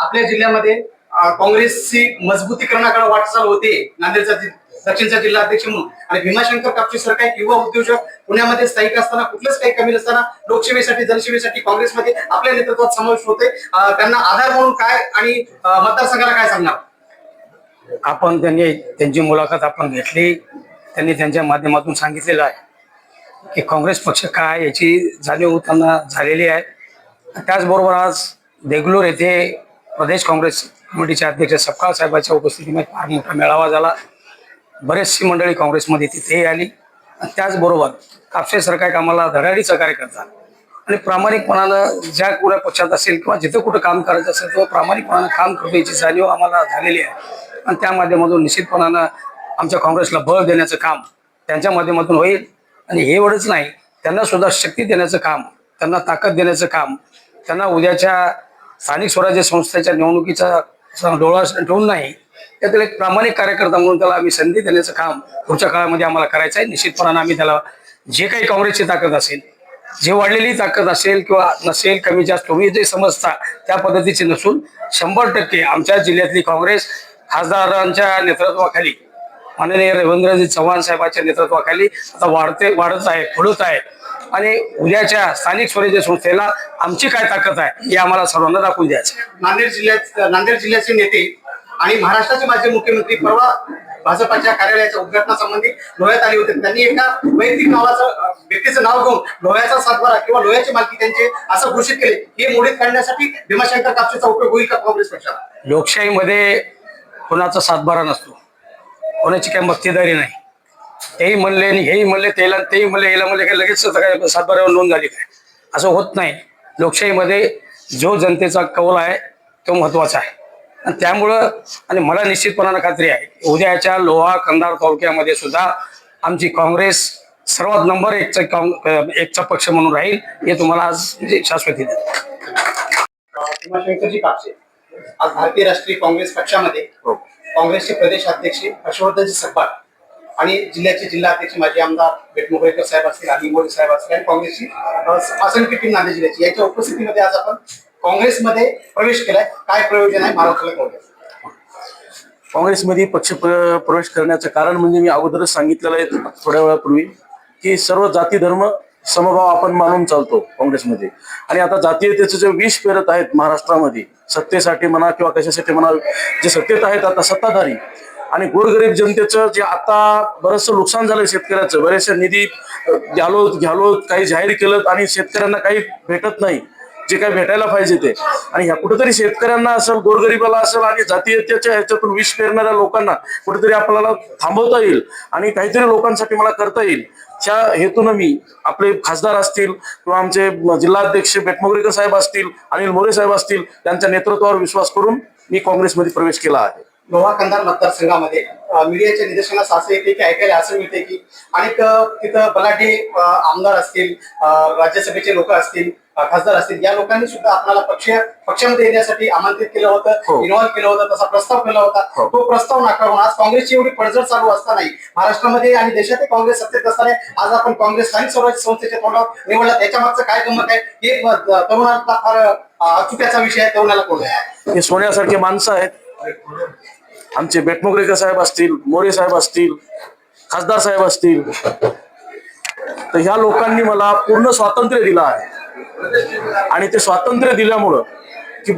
आपल्या जिल्ह्यामध्ये काँग्रेसची मजबूतीकरणाकडे वाटचाल होते. नांदेडचा दक्षिणचा जिल्हा अध्यक्ष म्हणून. आणि भीमाशंकर कापसे सर काय युवा उद्योजक पुण्यामध्ये स्थायिक असताना कुठलंच काही कमी नसताना लोकसेवेसाठी जनसेवेसाठी काँग्रेसमध्ये आपल्या नेतृत्वात समावेश होते. त्यांना आधार म्हणून काय आणि मतदारसंघाला काय सांगणार? आपण त्यांनी त्यांची मुलाखत आपण घेतली. त्यांनी त्यांच्या माध्यमातून सांगितलेलं आहे की काँग्रेस पक्ष काय याची जाणीव त्यांना झालेली आहे. त्याचबरोबर आज देगलूर येथे प्रदेश काँग्रेस कमिटीचे अध्यक्ष सपकाळ साहेबांच्या उपस्थितीमध्ये फार मोठा मेळावा झाला. बरेचशी मंडळी काँग्रेसमध्ये तिथेही आली. आणि त्याचबरोबर कापसे सरकार कामाला धडाडी सहकार्य करतात आणि प्रामाणिकपणानं ज्या कुठल्या पक्षात असेल किंवा जिथं कुठं काम करायचं असेल तो प्रामाणिकपणानं काम करतो याची जाणीव आम्हाला झालेली आहे. आणि त्या माध्यमातून निश्चितपणानं आमच्या काँग्रेसला बळ देण्याचं काम त्यांच्या माध्यमातून होईल. आणि हे एवढंच नाही त्यांना सुद्धा शक्ती देण्याचं काम त्यांना ताकद देण्याचं काम त्यांना उद्याच्या स्थानिक स्वराज्य संस्थेच्या निवडणुकीचा डोळा ठेवून नाही त्यातील एक प्रामाणिक कार्यकर्ता म्हणून त्याला आम्ही संधी देण्याचं काम पुढच्या काळामध्ये आम्हाला करायचं आहे. निश्चितपणानं आम्ही त्याला जे काही काँग्रेसची ताकद असेल जे वाढलेली ताकद असेल किंवा नसेल कमी जास्त तुम्ही जे समजता त्या पद्धतीची नसून शंभर टक्के आमच्या जिल्ह्यातली काँग्रेस खासदारांच्या नेतृत्वाखाली माननीय रवींद्रजी चव्हाण साहेबांच्या नेतृत्वाखाली आता वाढते वाढत आहे फुलत आहे. आणि उद्याच्या स्थानिक स्वराज्य संस्थेला आमची काय ताकद आहे हे आम्हाला सर्वांना दाखवून द्यायचं. नांदेड जिल्ह्यात नांदेड जिल्ह्याचे नेते आणि महाराष्ट्राचे माजी मुख्यमंत्री परवा भाजपाच्या कार्यालयाच्या उद्घाटनासंबंधी लोह्यात आले होते. त्यांनी एका वैयक्तिक नावाचं व्यक्तीचं नाव घेऊन लोह्याचा सातबारा किंवा लोह्याची मालकी त्यांचे असं घोषित केले. हे मोडीत काढण्यासाठी भीमाशंकर कापसेचा उपयोग होईल का काँग्रेस पक्षाला? लोकशाहीमध्ये कोणाचा सातबारा नसतो. कोणाची काही मक्तेदारी नाही. तेही म्हणले आणि हेही म्हणले त्याला तेही म्हणले याला म्हणले काय लगेच काय सातबाऱ्यावर नोंद झाली काय? असं होत नाही. लोकशाहीमध्ये जो जनतेचा कौल आहे तो महत्त्वाचा आहे. आणि त्यामुळं आणि मला निश्चितपणानं खात्री आहे उद्याच्या लोहा कंधार तालुक्यामध्ये सुद्धा आमची काँग्रेस सर्वात नंबर एकचा काँग एकचा पक्ष म्हणून राहील हे तुम्हाला आज म्हणजे शाश्वती देतो कापसे. आज भारतीय राष्ट्रीय काँग्रेस पक्षामध्ये काँग्रेसचे प्रदेश अध्यक्ष हर्षवर्धनजी सपकाळ आणि जिल्ह्याचे जिल्हा अध्यक्ष माजी आमदार बेटमुगळेकर साहेब असतील आणि मोदी साहेब असतील आणि काँग्रेसची असंख्य टीम नांदेड जिल्ह्याची याच्या उपस्थितीमध्ये आज आपण काँग्रेसमध्ये प्रवेश केलाय. काय प्रयोजन आहे? महाराष्ट्राला काँग्रेस काँग्रेसमध्ये पक्ष प्रवेश करण्याचं कारण म्हणजे मी अगोदरच सांगितलेलं आहे थोड्या वेळापूर्वी की सर्व जाती धर्म समभाव आपण मानून चालतो काँग्रेसमध्ये. आणि आता जातीयतेचं जे विष पेरत आहेत महाराष्ट्रामध्ये सत्तेसाठी म्हणा किंवा कशासाठी म्हणा जे सत्तेत आहेत आता सत्ताधारी आणि गोरगरीब जनतेचं जे आता बरंचसं नुकसान झालंय शेतकऱ्याचं बरेचसे निधी अ, घ्यालो घ्यालो काही जाहीर केलं आणि शेतकऱ्यांना काही भेटत नाही. जे काही भेटायला पाहिजे ते. आणि ह्या कुठेतरी शेतकऱ्यांना असेल गोरगरिबाला असेल आणि जातीयतेच्या ह्याच्यातून विष पेरणाऱ्या लोकांना कुठेतरी आपल्याला थांबवता येईल आणि काहीतरी लोकांसाठी मला करता येईल. त्या हेतून मी आपले खासदार असतील किंवा आमचे जिल्हाध्यक्ष बेटमोगरेकर साहेब असतील अनिल मोरे साहेब असतील त्यांच्या नेतृत्वावर विश्वास करून मी काँग्रेसमध्ये प्रवेश केला आहे. लोहा कंधार मतदारसंघामध्ये मीडियाच्या निदर्शनास असं येते की ऐकायला असं मिळते की अनेक तिथं बलाढ्य आमदार असतील राज्यसभेचे लोक असतील खासदार असतील या लोकांनी सुद्धा आपल्याला पक्ष पक्षामध्ये येण्यासाठी आमंत्रित केलं होतं हो. इन्व्हॉल्व केलं होतं तसा प्रस्ताव केला होता हो. तो प्रस्ताव नाकारून आज काँग्रेसची एवढी पडझड चालू असतानाही महाराष्ट्रामध्ये आणि देशातही काँग्रेस सत्तेत असताना आज आपण काँग्रेस स्थानिक स्वराज्य संस्थेच्या तोंडावर निवडला त्याच्या मागचं काय गमत आहे हे तरुणांना फार चुक्याचा विषय आहे तरुणाला कोण आहे हे सोन्यासारखे माणसं आहेत आमचे बेटमोगरेकर साहेब असतील मोरे साहेब असतील खासदार साहेब असतील. तर ह्या लोकांनी मला पूर्ण स्वातंत्र्य दिलं आहे. आणि ते स्वातंत्र्य दिल्यामुळं की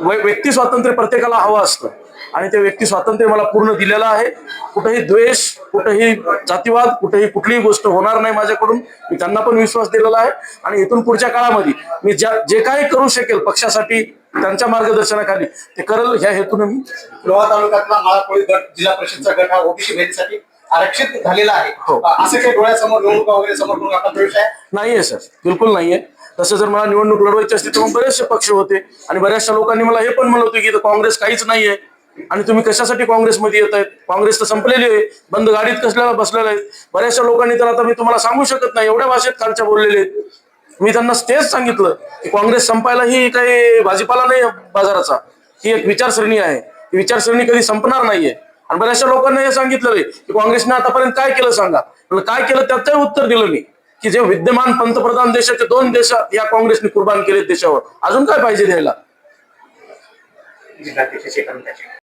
वै- व्यक्ती स्वातंत्र्य प्रत्येकाला हवं असतं. आणि ते व्यक्ती स्वातंत्र्य मला पूर्ण दिलेलं आहे. कुठेही द्वेष कुठेही जातीवाद कुठेही कुठलीही गोष्ट होणार नाही माझ्याकडून. मी त्यांना पण विश्वास दिलेला आहे. आणि इथून पुढच्या काळामध्ये मी ज्या जे काही करू शकेल पक्षासाठी त्यांच्या मार्गदर्शनाखाली ते करेल ह्या हेतून मी लोहा तालुक्यातला माळाकोळी गट जिल्हा परिषदचा गट हा ओबीसी बहिणीसाठी आरक्षित झालेला आहे. हो. असं काही डोळ्यासमोर निवडणुका वगैरे समोर करून आपला प्रवेश आहे? नाहीये सर. बिलकुल नाहीये. तसं जर मला निवडणूक लढवायची असती तर मग बरेचसे पक्ष होते. आणि बऱ्याचशा लोकांनी मला हे पण म्हणलं होतं की काँग्रेस काहीच नाहीये. आणि तुम्ही कशासाठी काँग्रेसमध्ये येत आहेत काँग्रेस तर संपलेली आहे. बंद गाडीत कसल्या बसलेल्या आहेत? बऱ्याचशा लोकांनी तर आता मी तुम्हाला सांगू शकत नाही. एवढ्या भाषेत खालच्या बोललेले आहेत. मी त्यांना तेच सांगितलं की काँग्रेस संपायला ही काही भाजीपाला नाही बाजाराचा. ही एक विचारसरणी आहे. ही विचारसरणी कधी संपणार नाहीये. आणि बऱ्याचशा लोकांना हे सांगितलं की काँग्रेसने आतापर्यंत काय केलं सांगा? काय केलं त्याचंही उत्तर दिलं मी की जे विद्यमान पंतप्रधान देशाचे दोन देश या काँग्रेसने कुर्बान केले देशावर. अजून काय पाहिजे द्यायला? जिल्हाध्यक्ष